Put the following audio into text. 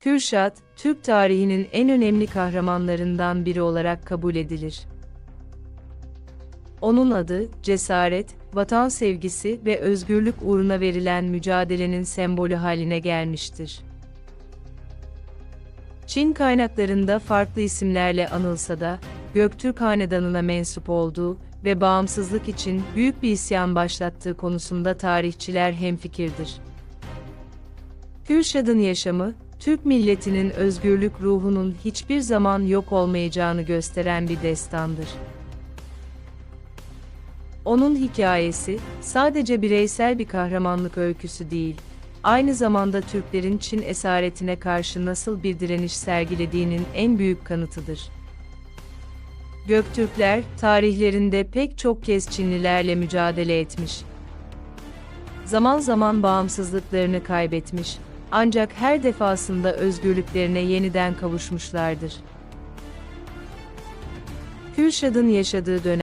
Kürşat, Türk tarihinin en önemli kahramanlarından biri olarak kabul edilir. Onun adı, cesaret, vatan sevgisi ve özgürlük uğruna verilen mücadelenin sembolü haline gelmiştir. Çin kaynaklarında farklı isimlerle anılsa da, Göktürk Hanedanı'na mensup olduğu ve bağımsızlık için büyük bir isyan başlattığı konusunda tarihçiler hemfikirdir. Kürşad'ın yaşamı, Türk milletinin özgürlük ruhunun hiçbir zaman yok olmayacağını gösteren bir destandır. Onun hikayesi, sadece bireysel bir kahramanlık öyküsü değil, aynı zamanda Türklerin Çin esaretine karşı nasıl bir direniş sergilediğinin en büyük kanıtıdır. Göktürkler, tarihlerinde pek çok kez Çinlilerle mücadele etmiş. Zaman zaman bağımsızlıklarını kaybetmiş, ancak her defasında özgürlüklerine yeniden kavuşmuşlardır. Kürşad'ın yaşadığı dönem